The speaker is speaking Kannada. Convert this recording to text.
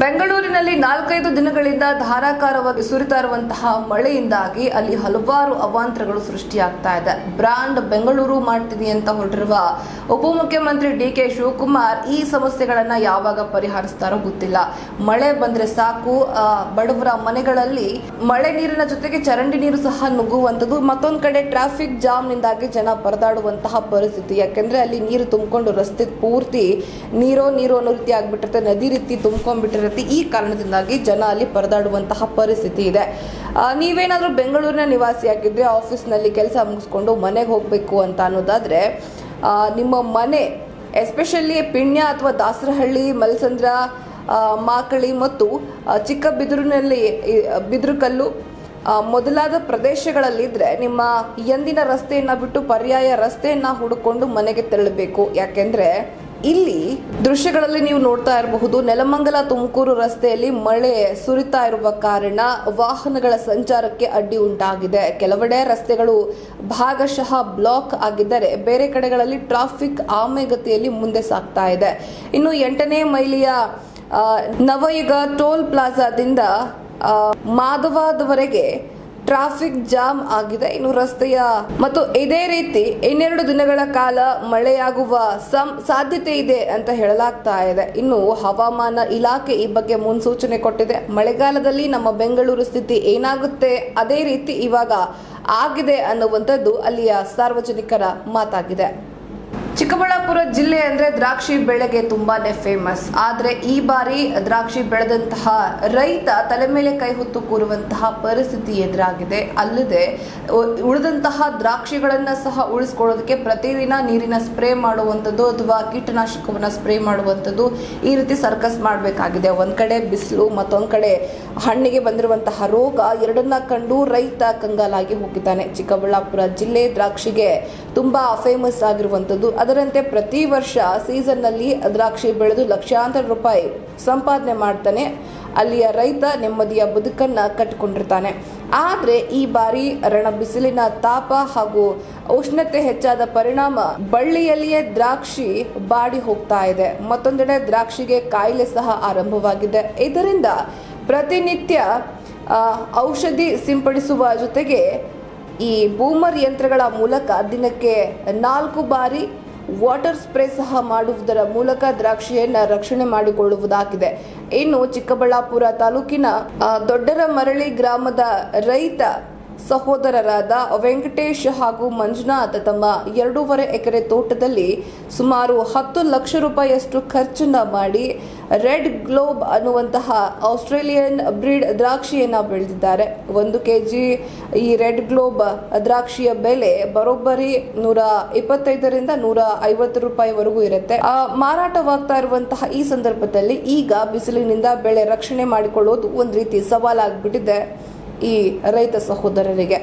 ಬೆಂಗಳೂರಿನಲ್ಲಿ ನಾಲ್ಕೈದು ದಿನಗಳಿಂದ ಧಾರಾಕಾರವಾಗಿ ಸುರಿತಾ ಇರುವಂತಹ ಮಳೆಯಿಂದಾಗಿ ಅಲ್ಲಿ ಹಲವಾರು ಅವಾಂತರಗಳು ಸೃಷ್ಟಿಯಾಗ್ತಾ ಇದೆ. ಬ್ರಾಂಡ್ ಬೆಂಗಳೂರು ಮಾಡ್ತೀನಿ ಅಂತ ಹೊರಟಿರುವ ಉಪಮುಖ್ಯಮಂತ್ರಿ ಡಿ ಕೆ ಶಿವಕುಮಾರ್ ಈ ಸಮಸ್ಯೆಗಳನ್ನ ಯಾವಾಗ ಪರಿಹರಿಸ್ತಾರೋ ಗೊತ್ತಿಲ್ಲ. ಮಳೆ ಬಂದ್ರೆ ಸಾಕು ಬಡವರ ಮನೆಗಳಲ್ಲಿ ಮಳೆ ನೀರಿನ ಜೊತೆಗೆ ಚರಂಡಿ ನೀರು ಸಹ ನುಗ್ಗುವಂಥದ್ದು, ಮತ್ತೊಂದು ಕಡೆ ಟ್ರಾಫಿಕ್ ಜಾಮ್ನಿಂದಾಗಿ ಜನ ಪರದಾಡುವಂತಹ ಪರಿಸ್ಥಿತಿ. ಯಾಕೆಂದ್ರೆ ಅಲ್ಲಿ ನೀರು ತುಂಬಿಕೊಂಡು ರಸ್ತೆ ಪೂರ್ತಿ ನೀರೋ ನೀರೋ ಅನ್ನೋ ರೀತಿ ಆಗ್ಬಿಟ್ಟಿರುತ್ತೆ. ನದಿ ರೀತಿ ತುಂಬ್ಕೊಂಡ್ಬಿಟ್ಟಿರುತ್ತೆ ಈ ಕಾರಣದಿಂದಾಗಿ ಜನ ಅಲ್ಲಿ ಪರದಾಡುವಂತಹ ಪರಿಸ್ಥಿತಿ ಇದೆ. ನೀವೇನಾದರೂ ಬೆಂಗಳೂರಿನ ನಿವಾಸಿಯಾಗಿದ್ದರೆ ಆಫೀಸ್ನಲ್ಲಿ ಕೆಲಸ ಮುಗಿಸ್ಕೊಂಡು ಮನೆಗೆ ಹೋಗಬೇಕು ಅಂತ ಅನ್ನೋದಾದರೆ ನಿಮ್ಮ ಮನೆ ಎಸ್ಪೆಷಲಿ ಪಿಣ್ಯ ಅಥವಾ ದಾಸರಹಳ್ಳಿ, ಮಲಸಂದ್ರ ಮಾಕಳಿ ಮತ್ತು ಚಿಕ್ಕ ಬಿದಿರಿನಲ್ಲಿ ಬಿದಿರುಕಲ್ಲು ಮೊದಲಾದ ಪ್ರದೇಶಗಳಲ್ಲಿದ್ದರೆ ನಿಮ್ಮ ಎಂದಿನ ರಸ್ತೆಯನ್ನು ಬಿಟ್ಟು ಪರ್ಯಾಯ ರಸ್ತೆಯನ್ನು ಹುಡುಕೊಂಡು ಮನೆಗೆ ತೆರಳಬೇಕು. ಯಾಕೆಂದರೆ ಇಲ್ಲಿ ದೃಶ್ಯಗಳಲ್ಲಿ ನೀವು ನೋಡ್ತಾ ಇರಬಹುದು, ನೆಲಮಂಗಲ ತುಮಕೂರು ರಸ್ತೆಯಲ್ಲಿ ಮಳೆ ಸುರಿತಾ ಇರುವ ಕಾರಣ ವಾಹನಗಳ ಸಂಚಾರಕ್ಕೆ ಅಡ್ಡಿ ಉಂಟಾಗಿದೆ. ಕೆಲವೆಡೆ ರಸ್ತೆಗಳು ಭಾಗಶಃ ಬ್ಲಾಕ್ ಆಗಿದ್ದರೆ ಬೇರೆ ಕಡೆಗಳಲ್ಲಿ ಟ್ರಾಫಿಕ್ ಆಮೆಗತಿಯಲ್ಲಿ ಮುಂದೆ ಸಾಗ್ತಾ ಇದೆ. ಇನ್ನು ಎಂಟನೇ ಮೈಲಿಯ ನವಯುಗ ಟೋಲ್ ಪ್ಲಾಜಾದಿಂದ ಮಾಧವದವರೆಗೆ ಟ್ರಾಫಿಕ್ ಜಾಮ್ ಆಗಿದೆ. ಇನ್ನು ರಸ್ತೆಯ ಮತ್ತು ಇದೇ ರೀತಿ ಇನ್ನೆರಡು ದಿನಗಳ ಕಾಲ ಮಳೆಯಾಗುವ ಸಾಧ್ಯತೆ ಇದೆ ಅಂತ ಹೇಳಲಾಗ್ತಾ ಇದೆ. ಇನ್ನು ಹವಾಮಾನ ಇಲಾಖೆ ಈ ಬಗ್ಗೆ ಮುನ್ಸೂಚನೆ ಕೊಟ್ಟಿದೆ. ಮಳೆಗಾಲದಲ್ಲಿ ನಮ್ಮ ಬೆಂಗಳೂರು ಸ್ಥಿತಿ ಏನಾಗುತ್ತೆ? ಅದೇ ರೀತಿ ಇವಾಗ ಆಗಿದೆ ಅನ್ನುವಂಥದ್ದು ಅಲ್ಲಿಯ ಸಾರ್ವಜನಿಕರ ಮಾತಾಗಿದೆ. ಚಿಕ್ಕಬಳ್ಳಾಪುರ ಜಿಲ್ಲೆ ಅಂದ್ರೆ ದ್ರಾಕ್ಷಿ ಬೆಳೆಗೆ ತುಂಬಾನೇ ಫೇಮಸ್ ಆದ್ರೆ ಈ ಬಾರಿ ದ್ರಾಕ್ಷಿ ಬೆಳೆದಂತಹ ರೈತ ತಲೆ ಮೇಲೆ ಕೈ ಹೊತ್ತು ಕೂರುವಂತಹ ಪರಿಸ್ಥಿತಿ ಎದುರಾಗಿದೆ. ಅಲ್ಲದೆ ಉಳಿದಂತಹ ದ್ರಾಕ್ಷಿಗಳನ್ನ ಸಹ ಉಳಿಸ್ಕೊಳ್ಳೋದಕ್ಕೆ ಪ್ರತಿದಿನ ನೀರಿನ ಸ್ಪ್ರೇ ಮಾಡುವಂಥದ್ದು ಅಥವಾ ಕೀಟನಾಶಕವನ್ನ ಸ್ಪ್ರೇ ಮಾಡುವಂಥದ್ದು ಈ ರೀತಿ ಸರ್ಕಸ್ ಮಾಡಬೇಕಾಗಿದೆ. ಒಂದ್ ಕಡೆ ಬಿಸಿಲು, ಮತ್ತೊಂದ್ ಕಡೆ ಹಣ್ಣಿಗೆ ಬಂದಿರುವಂತಹ ರೋಗ ಎರಡನ್ನ ಕಂಡು ರೈತ ಕಂಗಾಲಾಗಿ ಹೋಗಿದ್ದಾನೆ. ಚಿಕ್ಕಬಳ್ಳಾಪುರ ಜಿಲ್ಲೆ ದ್ರಾಕ್ಷಿಗೆ ತುಂಬಾ ಫೇಮಸ್ ಆಗಿರುವಂಥದ್ದು. ಅದರಂತೆ ಪ್ರತಿ ವರ್ಷ ಸೀಸನ್ನಲ್ಲಿ ದ್ರಾಕ್ಷಿ ಬೆಳೆದು ಲಕ್ಷಾಂತರ ರೂಪಾಯಿ ಸಂಪಾದನೆ ಮಾಡ್ತಾನೆ. ಅಲ್ಲಿಯ ರೈತ ನೆಮ್ಮದಿಯ ಬದುಕನ್ನು ಕಟ್ಟಿಕೊಂಡಿರ್ತಾನೆ. ಆದರೆ ಈ ಬಾರಿ ರಣ ಬಿಸಿಲಿನ ತಾಪ ಹಾಗೂ ಉಷ್ಣತೆ ಹೆಚ್ಚಾದ ಪರಿಣಾಮ ಬಳ್ಳಿಯಲ್ಲಿಯೇ ದ್ರಾಕ್ಷಿ ಬಾಡಿ ಹೋಗ್ತಾ ಇದೆ. ಮತ್ತೊಂದೆಡೆ ದ್ರಾಕ್ಷಿಗೆ ಕಾಯಿಲೆ ಸಹ ಆರಂಭವಾಗಿದೆ. ಇದರಿಂದ ಪ್ರತಿನಿತ್ಯ ಔಷಧಿ ಸಿಂಪಡಿಸುವ ಜೊತೆಗೆ ಈ ಬೂಮರ್ ಯಂತ್ರಗಳ ಮೂಲಕ ದಿನಕ್ಕೆ ನಾಲ್ಕು ಬಾರಿ ವಾಟರ್ ಸ್ಪ್ರೇ ಸಹ ಮಾಡುವುದರ ಮೂಲಕ ದ್ರಾಕ್ಷಿಯನ್ನು ರಕ್ಷಣೆ ಮಾಡಿಕೊಳ್ಳುವುದಾಗಿದೆ. ಇನ್ನು ಚಿಕ್ಕಬಳ್ಳಾಪುರ ತಾಲೂಕಿನ ದೊಡ್ಡರ ಮರಳಿ ಗ್ರಾಮದ ರೈತ ಸಹೋದರರಾದ ವೆಂಕಟೇಶ್ ಹಾಗೂ ಮಂಜುನಾಥ್ ತಮ್ಮ ಎರಡೂವರೆ ಎಕರೆ ತೋಟದಲ್ಲಿ ಸುಮಾರು ಹತ್ತು ಲಕ್ಷ ರೂಪಾಯಿಯಷ್ಟು ಖರ್ಚನ್ನ ಮಾಡಿ ರೆಡ್ ಗ್ಲೋಬ್ ಅನ್ನುವಂತಹ ಆಸ್ಟ್ರೇಲಿಯನ್ ಬ್ರೀಡ್ ದ್ರಾಕ್ಷಿಯನ್ನು ಬೆಳೆದಿದ್ದಾರೆ. ಒಂದು ಕೆಜಿ ಈ ರೆಡ್ ಗ್ಲೋಬ್ ದ್ರಾಕ್ಷಿಯ ಬೆಲೆ ಬರೋಬ್ಬರಿ ನೂರ ಇಪ್ಪತ್ತೈದರಿಂದ ನೂರ ಐವತ್ತು ರೂಪಾಯಿವರೆಗೂ ಇರುತ್ತೆ. ಮಾರಾಟವಾಗ್ತಾ ಇರುವಂತಹ ಈ ಸಂದರ್ಭದಲ್ಲಿ ಈಗ ಬಿಸಿಲಿನಿಂದ ಬೆಳೆ ರಕ್ಷಣೆ ಮಾಡಿಕೊಳ್ಳೋದು ಒಂದು ರೀತಿ ಸವಾಲಾಗ್ಬಿಟ್ಟಿದೆ. ಈ ರೈತ ಸಹೋದರರಿಗೆ.